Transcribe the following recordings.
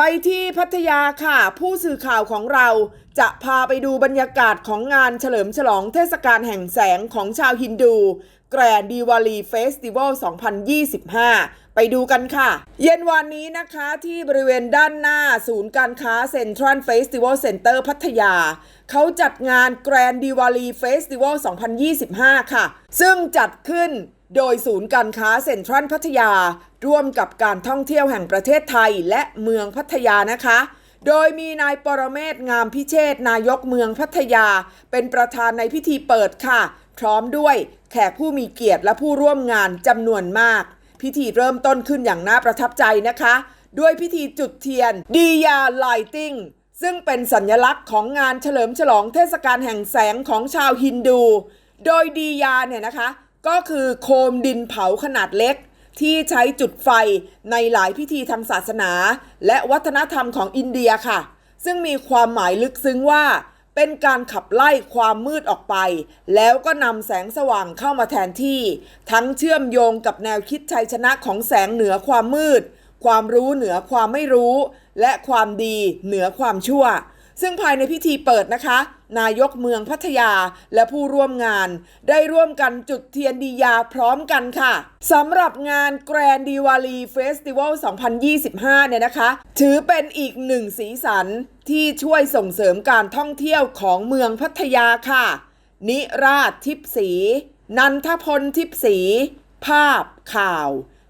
ไปที่พัทยาค่ะ ผู้สื่อข่าวของเราจะพาไปดูบรรยากาศของงานเฉลิมฉลองเทศกาลแห่งแสงของชาวฮินดูแกรนดีวาลีเฟสติวัล 2025 ไปดูกันค่ะ เย็นวันนี้นะคะที่บริเวณด้านหน้าศูนย์การค้าเซ็นทรัลเฟสติวัลเซ็นเตอร์พัทยา เขาจัดงานแกรนดีวาลีเฟสติวัล 2025 ค่ะ ซึ่งจัดขึ้น โดยศูนย์การค้าเซ็นทรัลพัทยา ร่วมกับการท่องเที่ยวแห่งประเทศไทยและเมืองพัทยานะคะ โดยมีนายปรเมศงามพิเชษนายกเมืองพัทยา เป็นประธานในพิธีเปิดค่ะ พร้อมด้วยแขกผู้มีเกียรติและผู้ร่วมงานจำนวนมาก พิธีเริ่มต้นขึ้นอย่างน่าประทับใจนะคะ ด้วยพิธีจุดเทียนดียาไลติงซึ่งเป็นสัญลักษณ์ของงานเฉลิมฉลองเทศกาลแห่งแสงของชาวฮินดู โดยดียาเนี่ยนะคะ ก็คือโคมดินเผาขนาดเล็ก ที่ใช้จุดไฟในหลายพิธีทางศาสนา และวัฒนธรรมของอินเดียค่ะ ซึ่งมีความหมายลึกซึ้งว่า เป็นการขับไล่ความมืดออกไป แล้วก็นำแสงสว่างเข้ามาแทนที่ ทั้งเชื่อมโยงกับแนวคิดชัยชนะของแสงเหนือความมืด ความรู้เหนือความไม่รู้ และความดีเหนือความชั่ว ซึ่งภายในพิธีเปิดนะคะ นายกเมืองพัทยาและผู้ร่วมงาน ได้ร่วมกันจุดเทียนดียาพร้อมกันค่ะสำหรับงานแกรนดีวาลีเฟสติวัล 2025 เนี่ยนะคะ ถือเป็นอีกหนึ่งสีสันที่ช่วยส่งเสริมการท่องเที่ยวของเมืองพัทยาค่ะ นิราชทิพสี นันทพลทิพสี ภาพข่าว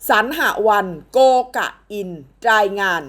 สรรหวันโกกะอิน รายงาน